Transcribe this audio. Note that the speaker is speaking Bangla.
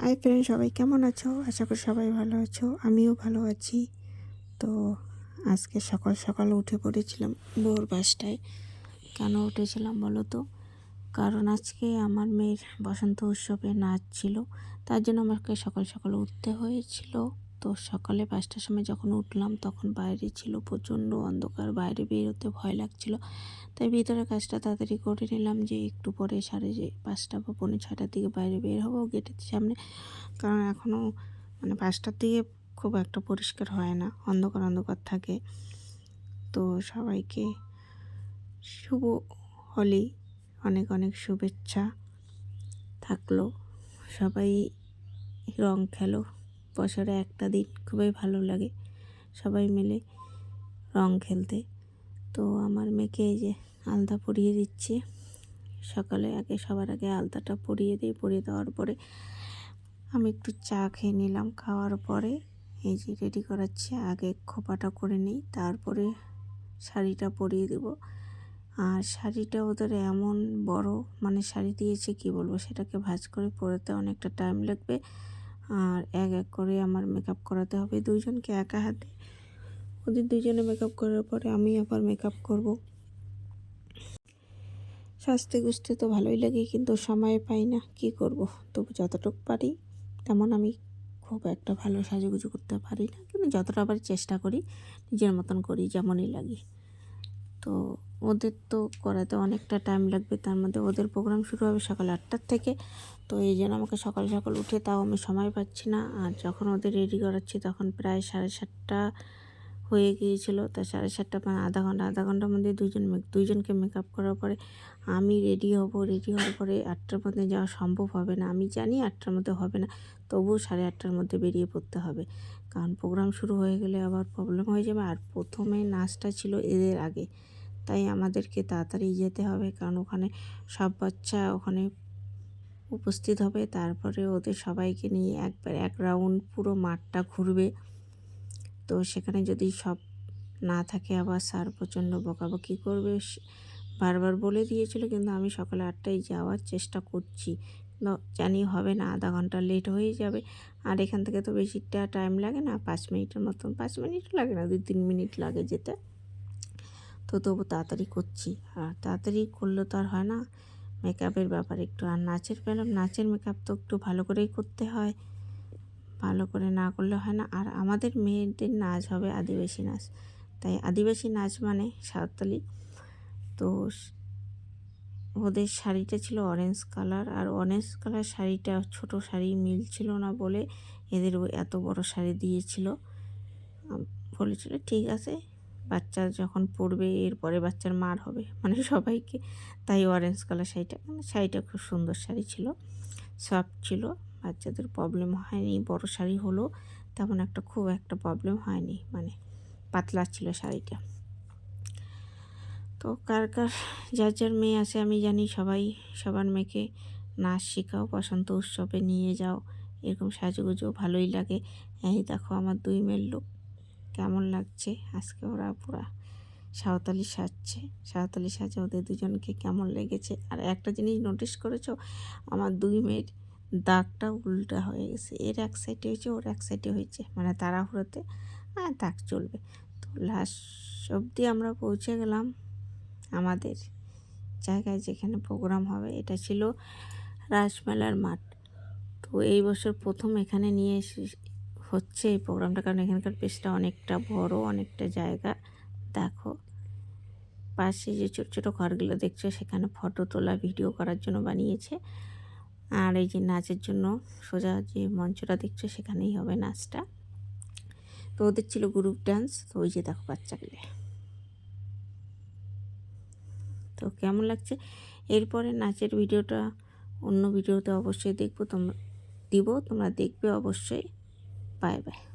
হাই ফ্রেন্ড সবাই কেমন আছো? আশা করি সবাই ভালো আছো, আমিও ভালো আছি। তো আজকে সকাল সকাল উঠে পড়েছিলাম ভোর পাঁচটায়। কেন উঠেছিলাম বলো তো? কারণ আজকে আমার মেয়ের বসন্ত উৎসবে নাচ ছিল, তার জন্য আমাকে সকাল সকাল উঠতে হয়েছিল। তো সকালে পাঁচটার সময় যখন উঠলাম, তখন বাইরে ছিল প্রচণ্ড অন্ধকার, বাইরে বেরোতে ভয় লাগছিল। তাই ভিতরে কাজটা তাড়াতাড়ি করে নিলাম যে একটু পরে সাড়ে যে পাঁচটা বা পৌনে ছটার দিকে বাইরে বের হব গেটের সামনে। কারণ এখনও মানে পাঁচটার দিকে খুব একটা পরিষ্কার হয় না, অন্ধকার অন্ধকার থাকে। তো সবাইকে শুভ হোলি, অনেক অনেক শুভেচ্ছা। থাকল, সবাই রং খেলো। বছরে একটা দিন খুবই ভালো লাগে সবাই মিলে রং খেলতে। তো আমার মেয়েকে এই যে আলতা পরিয়ে দিচ্ছে। সকালে আগে সবার আগে আলতাটা পরিয়ে দিই, পরিয়ে দেওয়ার পরে আমি একটু চা খেয়ে নিলাম। খাওয়ার পরে এই যে রেডি করাচ্ছি, আগে খোপাটা করে নিই, তারপরে শাড়িটা পরিয়ে দেব। আর শাড়িটা ওদের এমন বড় মানে শাড়ি দিয়েছে কি বলব, সেটাকে ভাজ করে পরতে অনেকটা টাইম লাগবে। আর এক এক করে আমার মেকআপ করাতে হবে। দুইজনকে একা হাতে। ওদের দুজনে মেকআপ করার পরে আমি আবার মেকআপ করব। সাজতে গুছতে তো ভালোই লাগে, কিন্তু সময় পাই না। কি করব? তবু যতটুকু পারি, তেমন আমি খুব একটা ভালো সাজুগুজু করতে পারি না। কিন্তু যতটা আবার চেষ্টা করি, নিজের মতন করি, যেমনই লাগে। তো ওদের তো করাতে অনেকটা টাইম লাগবে। তার মধ্যে ওদের প্রোগ্রাম শুরু হবে সকাল আটটার থেকে। তো এই জন্য আমাকে সকাল সকাল উঠে তাও আমি সময় পাচ্ছি না। আর যখন ওদের রেডি করাচ্ছি তখন প্রায় সাড়ে সাতটা হয়ে গিয়েছিল। তা সাড়ে সাতটা মানে আধা ঘণ্টা, আধা ঘণ্টার মধ্যে দুজন দুইজনকে মেকআপ করার পরে আমি রেডি হব রেডি হওয়ার পরে আটটার মধ্যে যাওয়া সম্ভব হবে না। আমি জানি আটটার মধ্যে হবে না, তবুও সাড়ে আটটার মধ্যে বেরিয়ে পড়তে হবে। কারণ প্রোগ্রাম শুরু হয়ে গেলে আবার প্রবলেম হয়ে যাবে। আর প্রথমে নাচটা ছিল এদের আগে, তাই আমাদেরকে তাড়াতাড়ি যেতে হবে। কারণ ওখানে সব বাচ্চা ওখানে উপস্থিত হবে। তারপরে ওদের সবাইকে নিয়ে একবার এক রাউন্ড পুরো মাঠটা ঘুরবে। তো সেখানে যদি সব না থাকে আবার স্যার প্রচণ্ড বকাবকি করবে। বারবার বলে দিয়েছিল কিন্তু আমি সকালে আটটায় যাওয়ার চেষ্টা করছি। জানি হবে না, আধা ঘণ্টা লেট হয়ে যাবে। আর এখান থেকে তো বেশিটা টাইম লাগে না, পাঁচ মিনিটের মতন, পাঁচ মিনিট লাগে না, দুই তিন মিনিট লাগে যেতে। তো তবু তাড়াতাড়ি করছি। আর তাড়াতাড়ি করলে তো আর হয় না মেকআপের ব্যাপার একটু আর নাচের পেলাম নাচের মেকআপ তো একটু ভালো করেই করতে হয়। ভালো করে না করলে হয় না। আর আমাদের মেয়েদের নাচ হবে আদিবাসী নাচ। তাই আদিবাসী নাচ মানে সাঁওতালি। তো ওদের শাড়িটা ছিল অরেঞ্জ কালার আর অরেঞ্জ কালার শাড়িটা ছোট শাড়ি মিলছিল না বলে এদের এত বড় শাড়ি দিয়েছিল। বলেছিল, ঠিক আছে, বাচ্চা যখন পড়বে এরপরে বাচ্চার মার হবে। মানে সবাইকে। তাই অরেঞ্জ কালার শাড়িটা মানে শাড়িটা খুব সুন্দর শাড়ি ছিল। সফট ছিল। বাচ্চাদের প্রবলেম হয়নি, বড় শাড়ি হলো, তেমন একটা খুব একটা প্রবলেম হয়নি মানে পাতলা ছিল শাড়িটা। তো কার কার, যার যার মেয়ে আছে, আমি জানি সবাই, সবার মেয়েকে নাচ শেখাও, বসন্ত উৎসবে নিয়ে যাও, এরকম সাজুগুজু ভালোই লাগে। এই দেখো আমার দুই মেয়ের লোক, কেমন লাগছে? আজকে ওরা পুরা সাঁওতালি সাজছে, সাঁওতালি সাজে ওদের দুজনকে কেমন লেগেছে? আর একটা জিনিস নোটিস করেছ, আমার দুই মেয়ের দাগটা উল্টা হয়ে গেছে। এর এক সাইডে হয়েছে, ওর এক সাইডে হয়েছে। মানে তাড়াহুড়োতে হ্যাঁ দাগ চলবে। তো লাস্ট অবধি আমরা পৌঁছে গেলাম আমাদের জায়গায় যেখানে প্রোগ্রাম হবে। এটা ছিল রাসমেলার মাঠ। তো এই বছর প্রথম এখানে নিয়ে এসে, হচ্ছে এই প্রোগ্রামটা কারণ এখানকার পেজটা অনেকটা বড়, অনেকটা জায়গা। দেখো, পাশে যে ছোটো ছোটো ঘরগুলো দেখছ, সেখানে ফটো তোলা ভিডিও করার জন্য বানিয়েছে। আর এই যে নাচের জন্য সোজা যে মঞ্চটা দেখছ সেখানেই হবে নাচটা। তো ওদের ছিল গ্রুপ ডান্স তো ওই যে দেখো বাচ্চাগুলো। তো কেমন লাগছে? এরপরে নাচের ভিডিওটা, অন্য ভিডিওতে অবশ্যই দেখব তোমরা দিব, তোমরা দেখবে অবশ্যই। Bye bye.